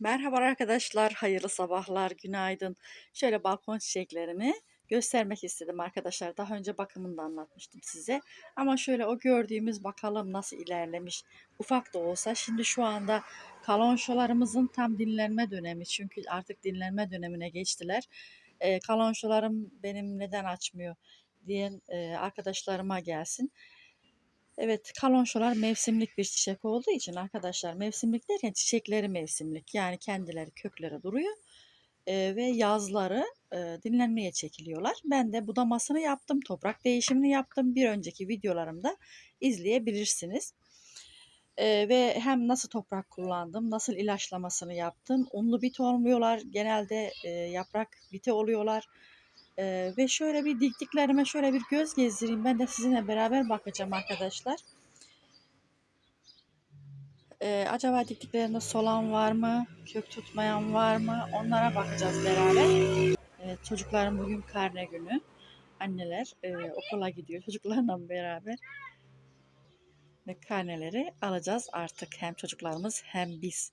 Merhaba arkadaşlar, hayırlı sabahlar, günaydın. Şöyle balkon çiçeklerimi göstermek istedim arkadaşlar. Daha önce bakımını da anlatmıştım size. Ama şöyle o gördüğümüz bakalım nasıl ilerlemiş. Ufak da olsa şimdi şu anda kalonşolarımızın tam dinlenme dönemi. Çünkü artık dinlenme dönemine geçtiler. Ee, kalonşolarım benim neden açmıyor diyen e, arkadaşlarıma gelsin. Evet, kalonşolar mevsimlik bir çiçek olduğu için arkadaşlar mevsimlik derken çiçekleri mevsimlik. Yani kendileri kökleri duruyor e, ve yazları e, dinlenmeye çekiliyorlar. Ben de budamasını yaptım, toprak değişimini yaptım. Bir önceki videolarımda izleyebilirsiniz. E, ve hem nasıl toprak kullandım, nasıl ilaçlamasını yaptım. Unlu bit olmuyorlar, genelde e, yaprak biti oluyorlar. Ee, ve şöyle bir diktiklerime şöyle bir göz gezdireyim. Ben de sizinle beraber bakacağım arkadaşlar. Ee, acaba diktiklerinde solan var mı? Kök tutmayan var mı? Onlara bakacağız beraber. Evet, çocukların bugün karne günü. Anneler e, okula gidiyor çocuklarla beraber. Ve karneleri alacağız artık hem çocuklarımız hem biz.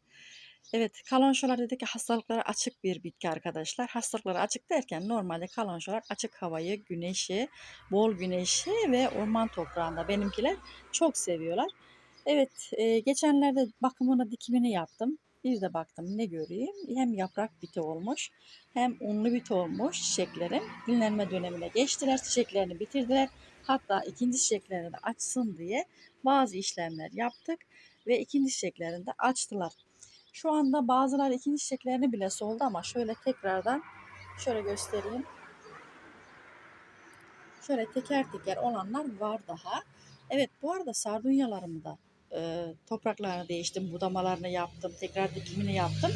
Evet, kalonşolar dedik ki hastalıklara açık bir bitki arkadaşlar. Hastalıklara açık derken normalde kalonşolar açık havayı, güneşi, bol güneşi ve orman toprağında benimkiler çok seviyorlar. Evet, e, geçenlerde bakımını, dikimini yaptım. Bir de baktım ne göreyim. Hem yaprak biti olmuş hem unlu biti olmuş çiçeklerim. Dinlenme dönemine geçtiler, çiçeklerini bitirdiler. Hatta ikinci çiçeklerini de açsın diye bazı işlemler yaptık ve ikinci çiçeklerini de açtılar. Şu anda bazıları ikinci çiçeklerini bile soldu ama şöyle tekrardan şöyle göstereyim. Şöyle teker teker olanlar var daha. Evet bu arada sardunyalarımı da e, topraklarını değiştim, budamalarını yaptım, tekrar dikimini yaptım.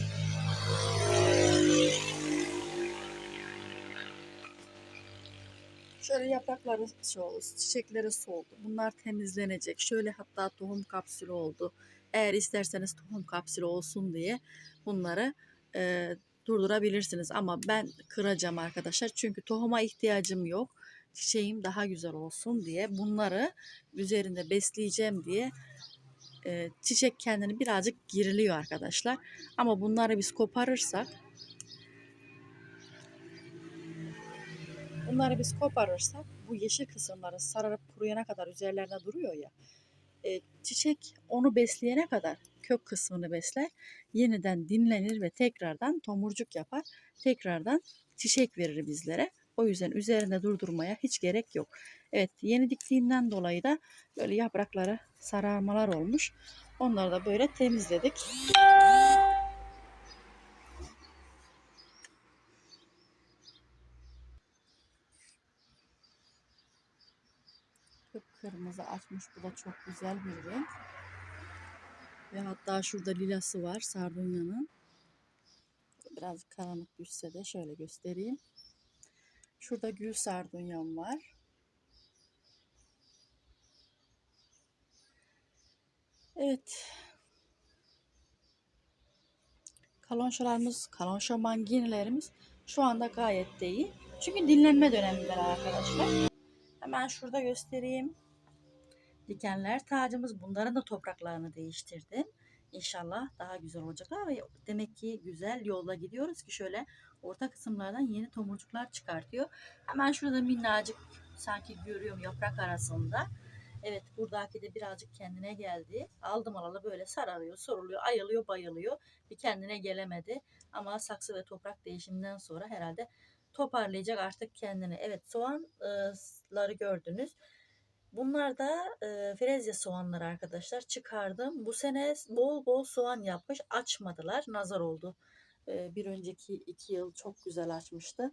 Şöyle yaprakları şey oldu, çiçekleri soldu. Bunlar temizlenecek. Şöyle hatta tohum kapsülü oldu. Eğer isterseniz tohum kapsülü olsun diye bunları e, durdurabilirsiniz. Ama ben kıracağım arkadaşlar. Çünkü tohuma ihtiyacım yok. Çiçeğim daha güzel olsun diye bunları üzerinde besleyeceğim diye e, çiçek kendini birazcık giriliyor arkadaşlar. Ama bunları biz koparırsak bunları biz koparırsak bu yeşil kısımları sararıp kuruyana kadar üzerlerine duruyor ya e, çiçek onu besleyene kadar kök kısmını besler. Yeniden dinlenir ve tekrardan tomurcuk yapar. Tekrardan çiçek verir bizlere. O yüzden üzerinde durdurmaya hiç gerek yok. Evet yeni diktiğimden dolayı da böyle yaprakları sararmalar olmuş. Onları da böyle temizledik. Kıpkırmızı açmış. Bu da çok güzel bir renk. Ve hatta şurada lilası var sardunyanın. Biraz karanlık düşse de şöyle göstereyim. Şurada gül sardunyam var. Evet. Kalonşalarımız, kalonşa manginilerimiz şu anda gayet de iyi. Çünkü dinlenme dönemindeler arkadaşlar. Hemen şurada göstereyim. Dikenler tacımız. Bunların da topraklarını değiştirdim. İnşallah daha güzel olacaklar ve demek ki güzel yolda gidiyoruz ki şöyle orta kısımlardan yeni tomurcuklar çıkartıyor. Hemen şurada minnacık sanki görüyorum yaprak arasında. Evet buradaki de birazcık kendine geldi. Aldım alalı böyle sararıyor, soruluyor, ayılıyor, bayılıyor. Bir kendine gelemedi. Ama saksı ve toprak değişiminden sonra herhalde toparlayacak artık kendini. Evet soğanları gördünüz. Bunlar da e, frezya soğanları arkadaşlar çıkardım. Bu sene bol bol soğan yapmış açmadılar. Nazar oldu. E, bir önceki iki yıl çok güzel açmıştı.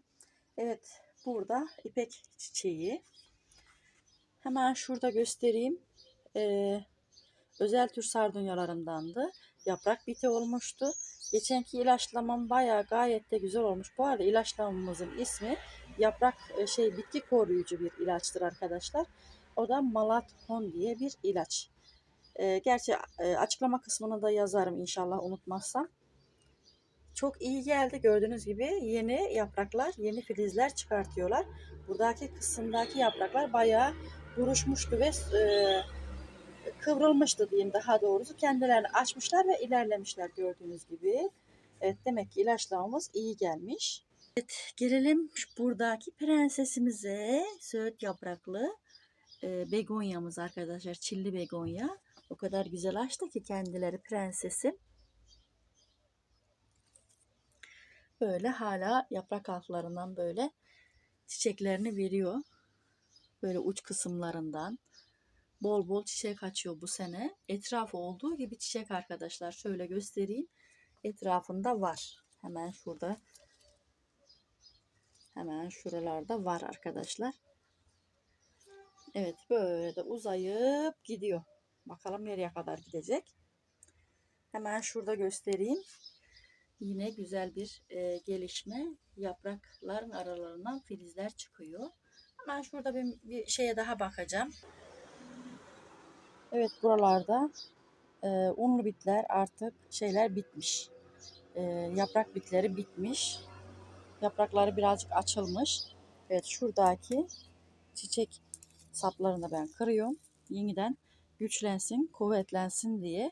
Evet burada ipek çiçeği. Hemen şurada göstereyim. E, özel tür sardunyalarımdandı. Yaprak biti olmuştu. Geçenki ilaçlamam bayağı gayet de güzel olmuş. Bu arada ilaçlamamızın ismi yaprak şey bitki koruyucu bir ilaçtır arkadaşlar. O da Malathon diye bir ilaç. E, gerçi e, açıklama kısmını da yazarım inşallah unutmazsam. Çok iyi geldi gördüğünüz gibi yeni yapraklar, yeni filizler çıkartıyorlar. Buradaki kısımdaki yapraklar bayağı buruşmuştu ve e, kıvrılmıştı diyeyim daha doğrusu. Kendilerini açmışlar ve ilerlemişler gördüğünüz gibi. Evet demek ki ilaçlamamız iyi gelmiş. Evet gelelim buradaki prensesimize. Söğüt yapraklı e, begonyamız arkadaşlar. Çilli begonya. O kadar güzel açtı ki kendileri prensesim. Böyle hala yaprak altlarından böyle çiçeklerini veriyor. Böyle uç kısımlarından. Bol bol çiçek açıyor bu sene. Etrafı olduğu gibi çiçek arkadaşlar. Şöyle göstereyim. Etrafında var. Hemen şurada. Hemen şuralarda var arkadaşlar. Evet böyle de uzayıp gidiyor. Bakalım nereye kadar gidecek. Hemen şurada göstereyim. Yine güzel bir e, gelişme. Yaprakların aralarından filizler çıkıyor. Hemen şurada bir, bir şeye daha bakacağım. Evet buralarda e, unlu bitler artık şeyler bitmiş. E, yaprak bitleri bitmiş. Yaprakları birazcık açılmış. Evet şuradaki çiçek saplarını ben kırıyorum. Yeniden güçlensin, kuvvetlensin diye.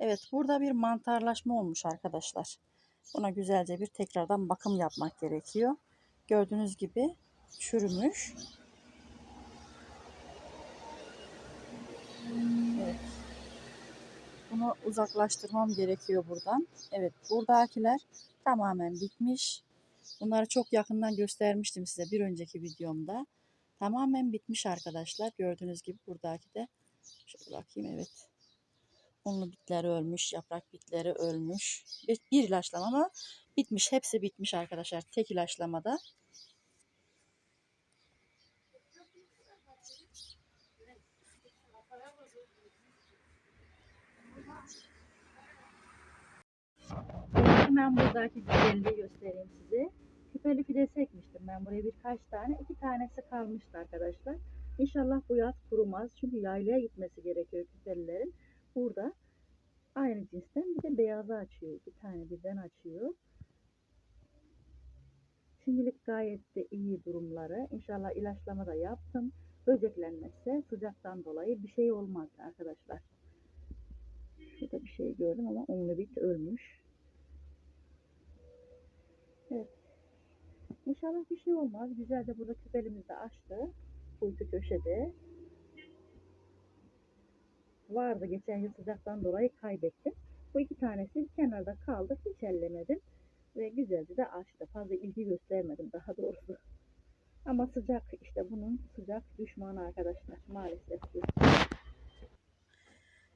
Evet burada bir mantarlaşma olmuş arkadaşlar. Buna güzelce bir tekrardan bakım yapmak gerekiyor. Gördüğünüz gibi çürümüş. Evet. Bunu uzaklaştırmam gerekiyor buradan. Evet buradakiler tamamen bitmiş. Bunları çok yakından göstermiştim size bir önceki videomda. Tamamen bitmiş arkadaşlar. Gördüğünüz gibi buradaki de şöyle bakayım evet. Unlu bitleri ölmüş, yaprak bitleri ölmüş. Bir, bir ilaçlama ama bitmiş. Hepsi bitmiş arkadaşlar. Tek ilaçlamada. Hemen buradaki güzelliği göstereyim size. Küpeli fidesi ekmiştim ben buraya birkaç tane. iki tanesi kalmıştı arkadaşlar. İnşallah bu yaz kurumaz. Çünkü yaylaya gitmesi gerekiyor küpelilerin. Burada aynı cinsten bir de beyazı açıyor. İki tane birden açıyor. Şimdilik gayet de iyi durumları. İnşallah ilaçlama da yaptım. Böceklenmezse sıcaktan dolayı bir şey olmaz arkadaşlar. Şurada bir şey gördüm ama onlu bit ölmüş. Evet. İnşallah bir şey olmaz. Güzel de burada küpelimizi açtı. Kuytu köşede. Vardı geçen yıl sıcaktan dolayı kaybettim. Bu iki tanesi kenarda kaldı. Hiç ellemedim. Ve güzelce de açtı. Fazla ilgi göstermedim daha doğrusu. Ama sıcak işte bunun sıcak düşmanı arkadaşlar maalesef.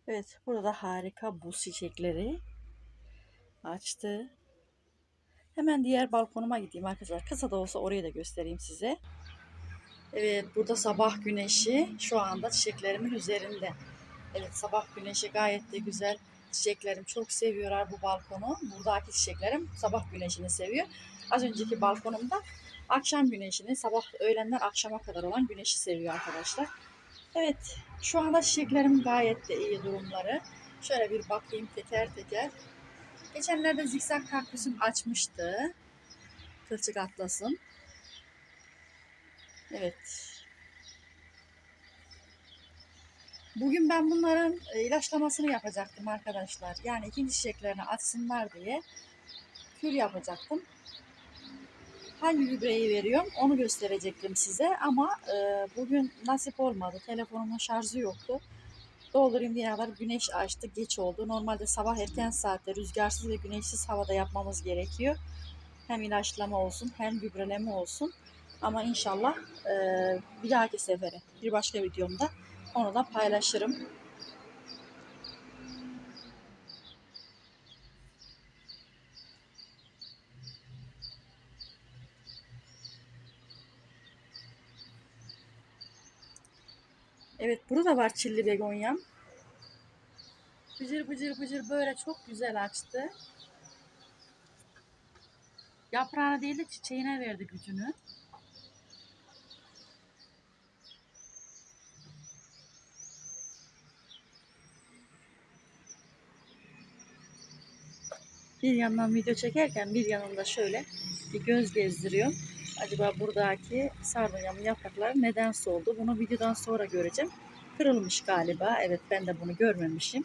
Evet burada harika buz çiçekleri açtı. Hemen diğer balkonuma gideyim arkadaşlar. Kısa da olsa orayı da göstereyim size. Evet burada sabah güneşi şu anda çiçeklerimin üzerinde. Evet sabah güneşi gayet de güzel. Çiçeklerim çok seviyorlar bu balkonu. Buradaki çiçeklerim sabah güneşini seviyor. Az önceki balkonumda akşam güneşini, sabah öğlenden akşama kadar olan güneşi seviyor arkadaşlar. Evet şu anda çiçeklerim gayet de iyi durumları. Şöyle bir bakayım teker teker. Geçenlerde zikzak kaktüsüm açmıştı. Kılçık atlasım. Evet. Bugün ben bunların e, ilaçlamasını yapacaktım arkadaşlar. Yani ikinci çiçeklerini açsınlar diye kür yapacaktım. Hangi gübreyi veriyorum onu gösterecektim size ama e, bugün nasip olmadı. Telefonumun şarjı yoktu. Doldurayım kadar güneş açtı. Geç oldu. Normalde sabah erken saatte rüzgarsız ve güneşsiz havada yapmamız gerekiyor. Hem ilaçlama olsun hem gübreleme olsun. Ama inşallah e, bir dahaki sefere bir başka videomda onu da paylaşırım. Evet burada var çilli begonyam. Bıcır bıcır bıcır böyle çok güzel açtı. Yaprağına değil de çiçeğine verdi gücünü. Bir yandan video çekerken bir yanında şöyle bir göz gezdiriyorum. Acaba buradaki sardunyamın yaprakları neden soldu? Bunu videodan sonra göreceğim. Kırılmış galiba. Evet ben de bunu görmemişim.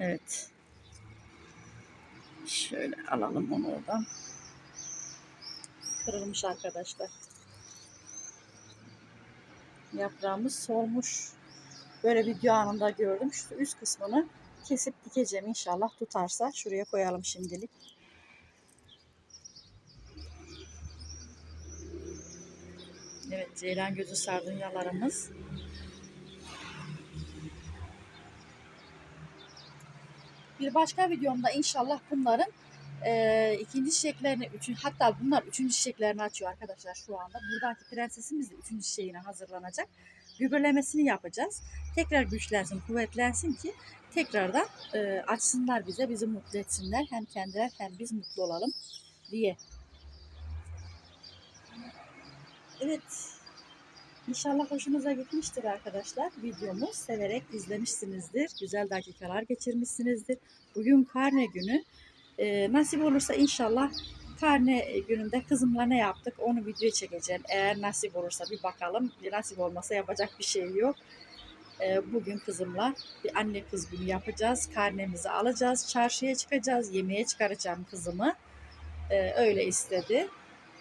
Evet. Şöyle alalım onu oradan. Kırılmış arkadaşlar. Yaprağımız solmuş. Böyle video anında gördüm. Şu üst kısmını kesip dikeceğim inşallah tutarsa. Şuraya koyalım şimdilik. Evet ceylan gözü sardunyalarımız. Bir başka videomda inşallah bunların e, ikinci çiçeklerini, üçün, hatta bunlar üçüncü çiçeklerini açıyor arkadaşlar şu anda. Buradaki prensesimiz de üçüncü çiçeğine hazırlanacak. Gübürlemesini yapacağız. Tekrar güçlensin, kuvvetlensin ki tekrardan e, açsınlar bize, bizi mutlu etsinler. Hem kendiler hem biz mutlu olalım diye. Evet. İnşallah hoşunuza gitmiştir arkadaşlar. Videomu severek izlemişsinizdir. Güzel dakikalar geçirmişsinizdir. Bugün karne günü. Ee, nasip olursa inşallah karne gününde kızımla ne yaptık onu videoya çekeceğim. Eğer nasip olursa bir bakalım. Nasip olmasa yapacak bir şey yok. Ee, bugün kızımla bir anne kız günü yapacağız. Karnemizi alacağız. Çarşıya çıkacağız. Yemeğe çıkaracağım kızımı. Ee, öyle istedi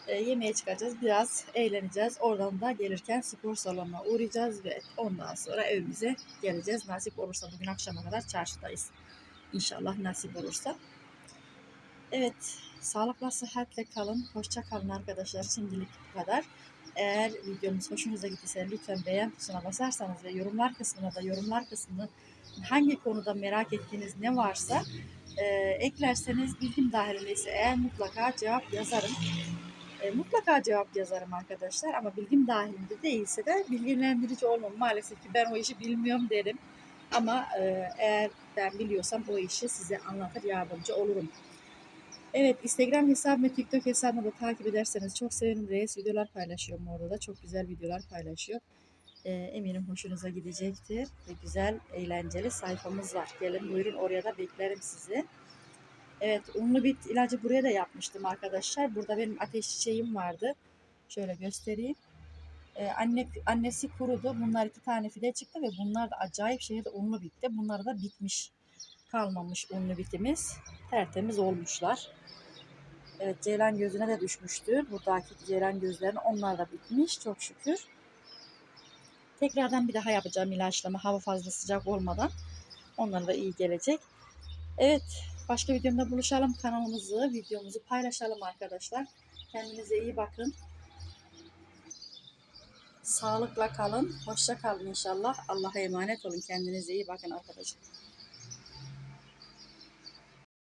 e, yemeğe çıkacağız. Biraz eğleneceğiz. Oradan da gelirken spor salonuna uğrayacağız ve ondan sonra evimize geleceğiz. Nasip olursa bugün akşama kadar çarşıdayız. İnşallah nasip olursa. Evet, sağlıkla sıhhatle kalın. Hoşça kalın arkadaşlar. Şimdilik bu kadar. Eğer videomuz hoşunuza gittiyse lütfen beğen tuşuna basarsanız ve yorumlar kısmına da yorumlar kısmını hangi konuda merak ettiğiniz ne varsa e, eklerseniz bilgim dahilindeyse eğer mutlaka cevap yazarım. E, mutlaka cevap yazarım arkadaşlar ama bilgim dahilinde değilse de bilgilendirici olmam. Maalesef ki ben o işi bilmiyorum derim. Ama e, eğer ben biliyorsam o işi size anlatır yardımcı olurum. Evet Instagram hesabım ve TikTok hesabımı da takip ederseniz çok sevinirim. Reis videolar paylaşıyorum orada da. Çok güzel videolar paylaşıyor. E, eminim hoşunuza gidecektir. Ve güzel, eğlenceli sayfamız var. Gelin buyurun oraya da beklerim sizi. Evet unlu bit ilacı buraya da yapmıştım arkadaşlar. Burada benim ateş çiçeğim vardı. Şöyle göstereyim. Ee, anne Annesi kurudu. Bunlar iki tane fide çıktı ve bunlar da acayip şehirde unlu bitti. Bunlar da bitmiş. Kalmamış unlu bitimiz. Tertemiz olmuşlar. Evet ceylan gözüne de düşmüştü. Buradaki ceylan gözlerin onlar da bitmiş çok şükür. Tekrardan bir daha yapacağım ilaçlama hava fazla sıcak olmadan. Onlara da iyi gelecek. Evet Başka videomda buluşalım. Kanalımızı, videomuzu paylaşalım arkadaşlar. Kendinize iyi bakın. Sağlıkla kalın. Hoşça kalın inşallah. Allah'a emanet olun. Kendinize iyi bakın arkadaşlar.